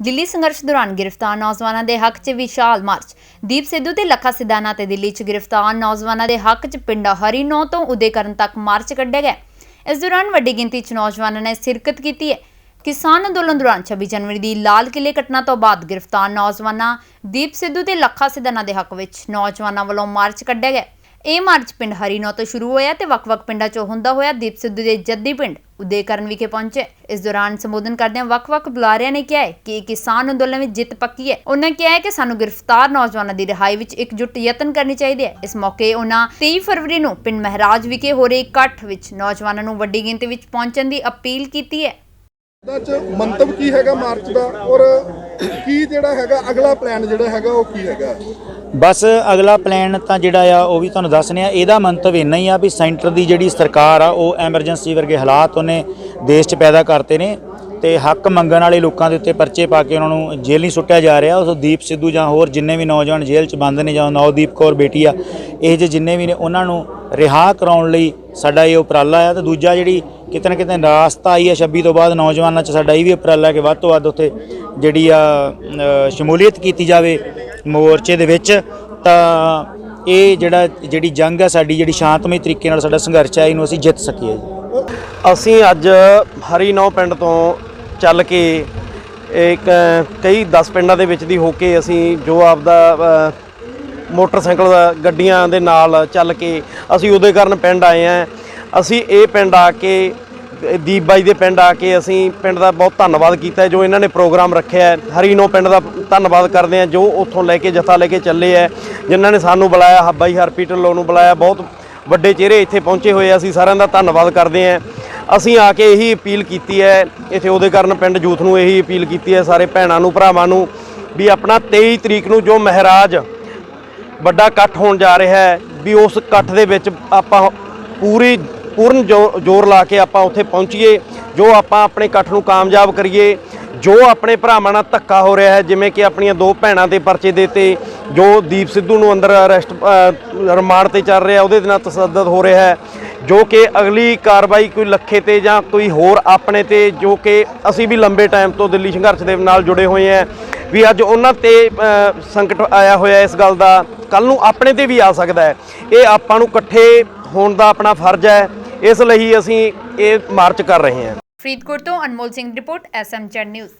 ਦਿੱਲੀ ਸੰਘਰਸ਼ ਦੌਰਾਨ ਗ੍ਰਿਫਤਾਰ ਨੌਜਵਾਨਾਂ ਦੇ ਹੱਕ 'ਚ ਵਿਸ਼ਾਲ ਮਾਰਚ। ਦੀਪ ਸਿੱਧੂ ਤੇ ਲੱਖਾ ਸਿਧਾਨਾ ਤੇ ਦਿੱਲੀ 'ਚ ਗ੍ਰਿਫਤਾਰ ਨੌਜਵਾਨਾਂ ਦੇ ਹੱਕ 'ਚ ਪਿੰਡ ਹਰੀਨੌ ਤੋਂ ਉਦੇਕਰਨ ਤੱਕ ਮਾਰਚ ਕੱਢਿਆ ਗਿਆ। ਇਸ ਦੌਰਾਨ ਵੱਡੀ ਗਿਣਤੀ 'ਚ ਨੌਜਵਾਨਾਂ ਨੇ ਸ਼ਿਰਕਤ ਕੀਤੀ ਹੈ। ਕਿਸਾਨ ਅੰਦੋਲਨ ਦੌਰਾਨ 26 ਜਨਵਰੀ ਦੀ ਲਾਲ ਕਿਲੇ ਘਟਨਾ ਤੋਂ ਬਾਅਦ ਗ੍ਰਿਫਤਾਰ ਨੌਜਵਾਨਾਂ, ਦੀਪ ਸਿੱਧੂ ਤੇ ਲੱਖਾ ਸਿਧਾਨਾ ਦੇ ਹੱਕ ਵਿੱਚ ਨੌਜਵਾਨਾਂ ਵੱਲੋਂ ਮਾਰਚ ਕੱਢਿਆ ਗਿਆ। ਇਹ ਮਾਰਚ ਪਿੰਡ ਹਰੀਨੌ ਤੋਂ ਸ਼ੁਰੂ ਹੋਇਆ ਤੇ ਵੱਖ-ਵੱਖ ਪਿੰਡਾਂ 'ਚੋਂ ਹੁੰਦਾ ਹੋਇਆ ਦੀਪ ਸਿੱਧੂ ਦੇ ਜੱਦੀ ਪਿੰਡ ਉਦੇਕਰਨ ਵਿਖੇ ਪਹੁੰਚੇ। ਇਸ ਦੌਰਾਨ ਸੰਬੋਧਨ ਕਰਦਿਆਂ ਵੱਖ-ਵੱਖ ਬੁਲਾਰਿਆਂ ਨੇ ਕਿਹਾ ਹੈ ਕਿ ਕਿਸਾਨ ਅੰਦੋਲਨ ਵਿੱਚ ਜਿੱਤ ਪੱਕੀ ਹੈ। ਉਹਨਾਂ ਕਿਹਾ ਕਿ ਸਾਨੂੰ ਗ੍ਰਿਫਤਾਰ ਨੌਜਵਾਨਾਂ ਦੀ ਰਿਹਾਈ ਵਿੱਚ ਇਕਜੁੱਟ ਯਤਨ ਕਰਨੀ ਚਾਹੀਦੀ ਹੈ। ਇਸ ਮੌਕੇ ਉਹਨਾਂ 23 ਫਰਵਰੀ ਨੂੰ ਪਿੰਡ ਮਹਿਰਾਜ ਵਿਖੇ ਹੋ ਰਹੇ ਇਕੱਠ ਵਿੱਚ ਨੌਜਵਾਨਾਂ ਨੂੰ ਵੱਡੀ ਗਿਣਤੀ ਵਿੱਚ ਪਹੁੰਚਣ ਦੀ ਅਪੀਲ ਕੀਤੀ ਹੈ। ਦਾ ਚ ਮੰਤਵ ਕੀ ਹੈਗਾ ਮਾਰਚ ਦਾ? ਔਰ ਕੀ ਜਿਹੜਾ ਹੈਗਾ ਅਗਲਾ ਪਲਾਨ ਜਿਹੜਾ ਹੈਗਾ, ਉਹ ਕੀ ਹੈਗਾ? ਬਸ ਅਗਲਾ ਪਲਾਨ ਤਾਂ ਜਿਹੜਾ ਆ, ਉਹ ਵੀ ਤੁਹਾਨੂੰ ਦੱਸਨੇ ਆ। ਇਹਦਾ ਮੰਤਵ ਇੰਨਾ ਹੀ ਆ ਵੀ ਸੈਂਟਰ ਦੀ ਜਿਹੜੀ ਸਰਕਾਰ ਆ, ਉਹ ਐਮਰਜੈਂਸੀ ਵਰਗੇ ਹਾਲਾਤ ਉਹਨੇ ਦੇਸ਼ 'ਚ ਪੈਦਾ ਕਰਤੇ ਨੇ ਤੇ ਹੱਕ ਮੰਗਣ ਵਾਲੇ ਲੋਕਾਂ ਦੇ ਉੱਤੇ ਪਰਚੇ ਪਾ ਕੇ ਉਹਨਾਂ ਨੂੰ ਜੇਲ੍ਹ ਨਹੀਂ ਸੁੱਟਿਆ ਜਾ ਰਿਹਾ। ਉਸ ਦੀਪ ਸਿੱਧੂ ਜਾਂ ਹੋਰ ਜਿੰਨੇ ਵੀ ਨੌਜਵਾਨ ਜੇਲ੍ਹ 'ਚ ਬੰਦ ਨੇ ਜਾਂ ਨੌਦੀਪ ਕੌਰ ਬੇਟੀ ਆ, ਇਹ ਜਿਹੇ ਜਿੰਨੇ ਵੀ ਨੇ, ਉਹਨਾਂ ਨੂੰ ਰਿਹਾ ਕਰਾਉਣ ਲਈ ਸਾਡਾ ਇਹ ਉਪਰਾਲਾ ਆ ਤੇ ਦੂਜਾ ਜਿਹੜੀ ਕਿਤੇ ਨਾ ਕਿਤੇ ਨਿਰਾਸਤਾ ਆਈ ਹੈ 26 ਤੋਂ ਬਾਅਦ ਨੌਜਵਾਨਾਂ 'ਚ ਸਾਡਾ ਇਹ ਵੀ ਉਪਰਾਲਾ ਕਿ ਵੱਧ ਤੋਂ ਵੱਧ ਉੱਥੇ ਜਿਹੜੀ ਆ ਸ਼ਮੂਲੀਅਤ ਕੀਤੀ ਜਾਵੇ ਮੋਰਚੇ ਦੇ ਵਿੱਚ, ਤਾਂ ਇਹ ਜਿਹੜਾ, ਜਿਹੜੀ ਜੰਗ ਹੈ ਸਾਡੀ, ਜਿਹੜੀ ਸ਼ਾਂਤਮਈ ਤਰੀਕੇ ਨਾਲ ਸਾਡਾ ਸੰਘਰਸ਼ ਹੈ ਇਹਨੂੰ ਅਸੀਂ ਜਿੱਤ ਸਕੀਏ ਜੀ। ਅਸੀਂ ਅੱਜ ਹਰੀਨੌ ਪਿੰਡ ਤੋਂ ਚੱਲ ਕੇ ਇੱਕ, ਕਈ 10 ਪਿੰਡਾਂ ਦੇ ਵਿੱਚ ਦੀ ਹੋ ਕੇ ਅਸੀਂ ਜੋ ਆਪਦਾ ਮੋਟਰਸਾਈਕਲ ਗੱਡੀਆਂ ਦੇ ਨਾਲ ਚੱਲ ਕੇ ਅਸੀਂ ਉਹਦੇ ਕਾਰਨ ਪਿੰਡ ਆਏ ਆ ਅਸੀਂ ਇਹ ਪਿੰਡ ਆ ਕੇ ਦੀਪ ਬਾਈ ਦੇ ਪਿੰਡ ਆ ਕੇ ਅਸੀਂ ਪਿੰਡ ਦਾ ਬਹੁਤ ਧੰਨਵਾਦ ਕੀਤਾ ਜੋ ਇਹਨਾਂ ਨੇ ਪ੍ਰੋਗਰਾਮ ਰੱਖਿਆ ਹਰੀਨੋ ਪਿੰਡ ਦਾ ਧੰਨਵਾਦ ਕਰਦੇ ਆ ਜੋ ਉੱਥੋਂ ਲੈ ਕੇ, ਜਥਾ ਲੈ ਕੇ ਚੱਲੇ ਆ ਜਿਨ੍ਹਾਂ ਨੇ ਸਾਨੂੰ ਬੁਲਾਇਆ ਹੱਬਾਈ ਬਾਈ ਲੋ ਨੂੰ ਬੁਲਾਇਆ, ਬਹੁਤ ਵੱਡੇ ਚਿਹਰੇ ਇੱਥੇ ਪਹੁੰਚੇ ਹੋਏ ਆ। ਅਸੀਂ ਸਾਰਿਆਂ ਦਾ ਧੰਨਵਾਦ ਕਰਦੇ ਹਾਂ। ਅਸੀਂ ਆ ਕੇ ਇਹੀ ਅਪੀਲ ਕੀਤੀ ਹੈ, ਇੱਥੇ ਉਹਦੇ ਕਾਰਨ ਪਿੰਡ ਜੂਥ ਨੂੰ ਇਹੀ ਅਪੀਲ ਕੀਤੀ ਹੈ, ਸਾਰੇ ਭੈਣਾਂ ਨੂੰ, ਭਰਾਵਾਂ ਨੂੰ, ਵੀ ਆਪਣਾ 23 ਤਰੀਕ ਨੂੰ ਜੋ ਮਹਾਰਾਜ ਵੱਡਾ ਇਕੱਠ ਹੋਣ ਜਾ ਰਿਹਾ ਹੈ ਵੀ ਉਸ ਇਕੱਠ ਦੇ ਵਿੱਚ ਆਪਾਂ ਪੂਰੀ, ਪੂਰਨ ਜੋ- ਜ਼ੋਰ ਲਾ ਕੇ ਆਪਾਂ ਉੱਥੇ ਪਹੁੰਚੀਏ, ਜੋ ਆਪਾਂ ਆਪਣੇ ਇਕੱਠ ਨੂੰ ਕਾਮਯਾਬ ਕਰੀਏ, ਜੋ ਆਪਣੇ ਭਰਾਵਾਂ ਨਾਲ ਧੱਕਾ ਹੋ ਰਿਹਾ ਹੈ, ਜਿਵੇਂ ਕਿ ਆਪਣੀਆਂ ਦੋ ਭੈਣਾਂ ਦੇ ਪਰਚੇ ਦੇ 'ਤੇ ਜੋ ਦੀਪ ਸਿੱਧੂ ਨੂੰ ਅੰਦਰ ਅਰੈਸਟ ਰਿਮਾਂਡ ਤੇ ਚੱਲ ਰਿਹਾ, ਉਹਦੇ ਨਾਲ ਤਸੱਦਦ ਹੋ ਰਿਹਾ ਹੈ, ਜੋ ਕਿ ਅਗਲੀ ਕਾਰਵਾਈ ਕੋਈ ਲੱਖੇ ਤੇ ਜਾਂ ਕੋਈ ਹੋਰ ਆਪਣੇ ਤੇ, ਜੋ ਕਿ ਅਸੀਂ ਵੀ ਲੰਬੇ ਟਾਈਮ ਤੋਂ ਦਿੱਲੀ ਸੰਘਰਸ਼ ਦੇ ਨਾਲ ਜੁੜੇ ਹੋਏ ਹਾਂ, ਵੀ ਅੱਜ ਉਹਨਾਂ ਤੇ ਸੰਕਟ ਆਇਆ ਹੋਇਆ ਇਸ ਗੱਲ ਦਾ ਕੱਲ ਨੂੰ ਆਪਣੇ ਤੇ ਵੀ ਆ ਸਕਦਾ ਹੈ। ਇਹ ਆਪਾਂ ਨੂੰ ਇਕੱਠੇ ਹੋਣ ਦਾ ਆਪਣਾ ਫਰਜ਼ ਹੈ। ਇਸ ਲਈ ਅਸੀਂ ਇਹ ਮਾਰਚ ਕਰ ਰਹੇ ਹਾਂ। ਫਰੀਦਕੋਟ ਤੋਂ Anmol Singh report S M ਚੈਨ ਨਿਊਜ਼